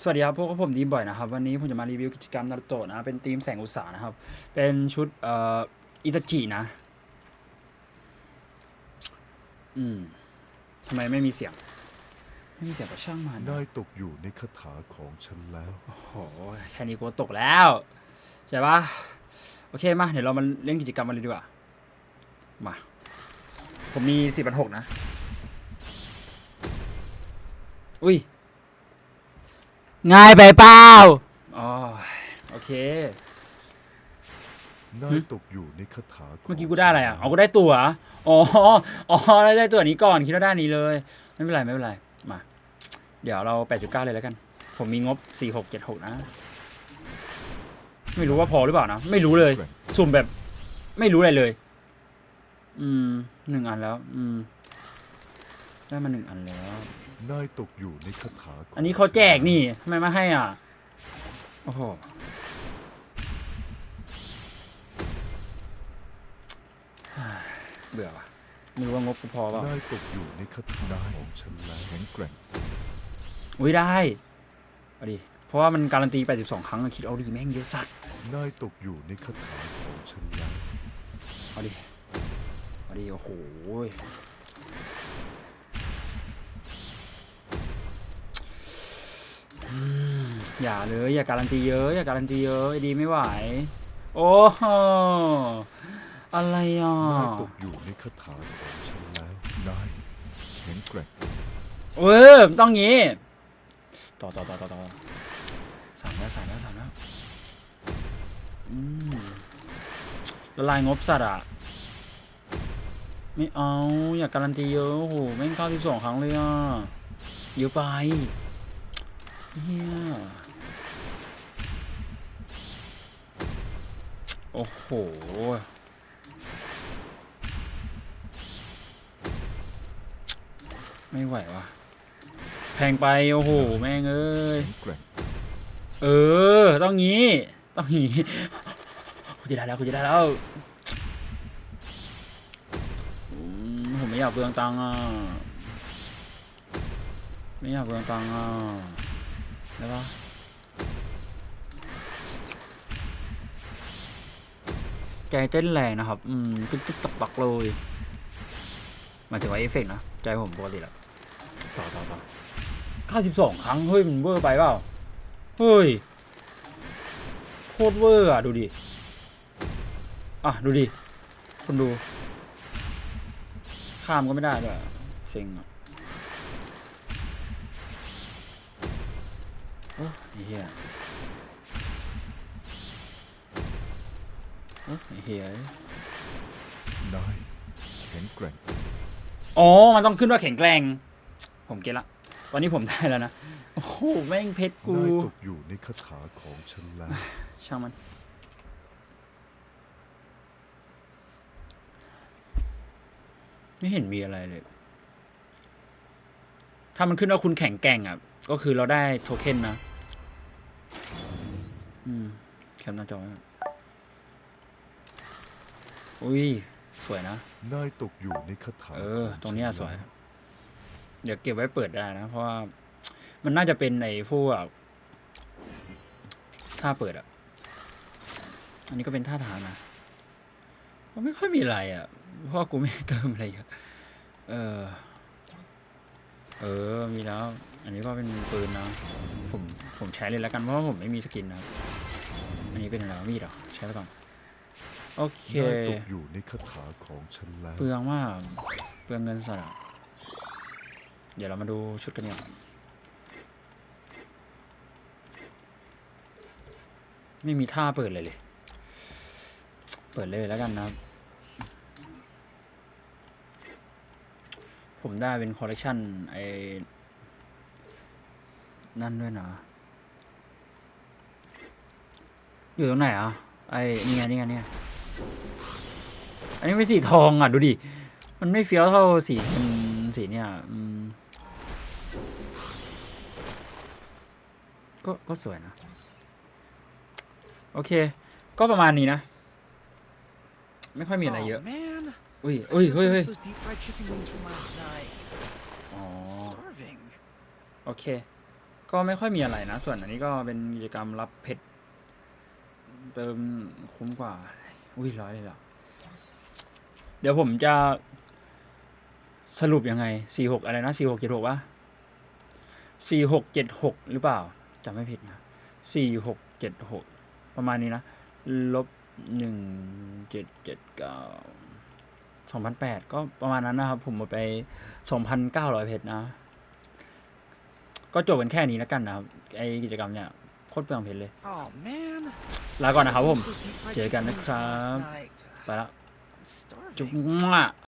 สวัสดีครับพวกบผมดีมบ่อยนะครับ วันนี้ผมจะมารีวิวกิจกรรมนารูโตะนะ เป็นทีมแสงอุตสาหนะครับ เป็นชุดเอ่ออิตาจินะ อืมทำไมไม่มีเสียง ไม่มีเสียงก็ช่างมันนายตกอยู่ในคาถาของฉันแล้ว โอ้โหแค่นี้กูก็ตกแล้วใช่ปะโอเคมา เดี๋ยวเรามาเล่นกิจกรรมกันเลยดีกว่า มา ผมมีสี่พันหกนะ อุ้ย ง่ายไปเปล่า อ๋อโอเค นายตกอยู่ในคาถาของเมื่อกี้กูได้อะไรอะ เอากูได้ตัวเหรออ๋อ อ๋อ ได้ได้ตัวนี้ก่อน คิดว่าได้นี้เลย ไม่เป็นไร ไม่เป็นไร มา เดี๋ยวเราแปดจุดเก้าเลยแล้วกัน ผมมีงบสี่หกเจ็ดหกนะ ไม่รู้ว่าพอหรือเปล่านะ ไม่รู้เลย สุ่มแบบ ไม่รู้อะไรเลย อืม หนึ่งอันแล้ว อืม ได้มาหนึ่งอันแล้ว นายตกอยู่ในคาถาขงอันนี้เขาแจกนี่ทำไมมาให้อะ โอ้โห เบื่อว่ะไม่รู้ว่างบกูพอเปล่านายตกอยู่ในคาถาของฉันแล้วแข็งแกร่งอุ้ยได้เอาดิ เพราะว่ามันการันตี 82 ครั้งอะคิดเอาดิแม่งเยอะสัตว์นายตกอยู่ในคาถาของฉันแล้วเอาดิเอาดิโอ้โหยอืม อย่าเลยอย่าการันตีเยอะอย่าการันตีเยอะไอดีไม่ไหว โอ้โหอะไรอะนายตกอยู่ในคาถาของฉันแล้วนายแข็งแกร่งเออต้องงี้ต่อต่อต่อต่อต่อสามแล้วสามแล้วสามแล้วอืมละลายงบสัตว์อะไม่เอาอย่าการันตีเยอะโอ้โหแม่งเก้าสิบสองครั้งเลยอะเยอะไปเฮีย โอ้โห ไม่ไหววะแพงไป โอ้โห แม่งเอ้ย เออ ต้องงี้ ต้องงี้กูจะได้แล้วกูจะได้แล้ว ผมไม่อยากเปลืองตังอะ ไม่อยากเปลืองตังอะได้ปะ ใจเต้นแรงนะครับ อืมตึ๊กตึ๊กตักตักเลยหมายถึงว่าเอฟเฟกต์นะ ใจผมปกติแหละต่อต่อต่อเก้าสิบสองครั้ง เฮ้ย มันเวอร์ไปเปล่า เฮ้ย โคตรเวอร์อะ ดูดิ อะ ดูดิคนดู ข้ามก็ไม่ได้ด้วยเซ็งอะโอ้ไอ้เหี้ย เหี้ยนายแข็งแกร่งอ๋อ มันต้องขึ้นว่าแข็งแกร่ง ผมเก็ตละตอนนี้ผมได้แล้วนะ โอ้โห แม่งเพชรกูนายตกอยู่ในคาถาของฉันแล้วช่างมัน ไม่เห็นมีอะไรเลย ถ้ามันขึ้นว่าคุณแข่งแกร่งอะ ก็คือเราได้โทเค็นนะ อืม แคปหน้าจอไว้ก่ อนอุ้ย สวยนะ นายตกอยู่ในคาถาเออขตรงเนี้ยฉัสวยแล้เดี๋ยวเก็บไว้เปิดได้นะ เพราะว่ามันน่าจะเป็นในพวกท่าเปิดอะ อันนี้ก็เป็นท่าทางนะก็ไม่ค่อยมีอะไรอะ เพราะว่ากูไม่ได้เติมอะไรเยอะ เออ เออ มีแล้ว อันนี้ก็เป็นปืนนะผม ผมใช้เลยแล้วกัน เพราะว่าผมไม่มีสกินนะครับ อันนี้เป็นอะไรวะมีดเหรอ ใช้ไปก่อน โอเคนายตกอยู่ในคาถาของฉันแล้ว เปลืองมาก เปลืองเงินสดอะเดี๋ยวเรามาดูชุดกันก่อนไม่มีท่าเปิดเลยเลย เปิดเลยแล้วกันนะครับ ผมได้เป็นคอลเลกชันไอ้นั่นด้วยนะ อยู่ตรงไหนอะ ไอ้นี่ไงนี่ไงนี่ไง อันนี้เป็นสีทองอะดูดิ มันไม่เฟี้ยวเท่าสีเป็นสีเนี่ยอืมก็ก็สวยนะ โอเค ก็ประมาณนี้นะ ไม่ค่อยมีอะไรเยอะ Oh, man. อุ้ย I อุ้ย should've เฮ้ยเฮ้ย finished those deep fried chicken wings from last night. อ๋อ Starving. โอเค ก็ไม่ค่อยมีอะไรนะ ส่วนอันนี้ก็เป็นกิจกรรมรับเพชรเติมคุ้มกว่า อุ้ยร้อยเลยเหรอ เดี๋ยวผมจะสรุปยังไงสี่หกอะไรนะสี่หกเจ็ดหกวะสี่หกเจ็ดหกหรือเปล่าจำไม่ผิดนะสี่หกเจ็ดหกประมาณนี้นะ ลบหนึ่งเจ็ดเจ็ดเก้าสองพันแปดก็ประมาณนั้นนะครับ ผมหมดไปสองพันเก้าร้อยเพชรนะ ก็จบกันแค่นี้แล้วกันนะครับ ไอกิจกรรมเนี่ย โคตรเปลืองเพชรเลย Oh man. ลาก่อนนะครับผม Supposed to eat my เจอกันนะ chicken ครับ last night. ไปละ I'm starving. จุ๊บมั่ว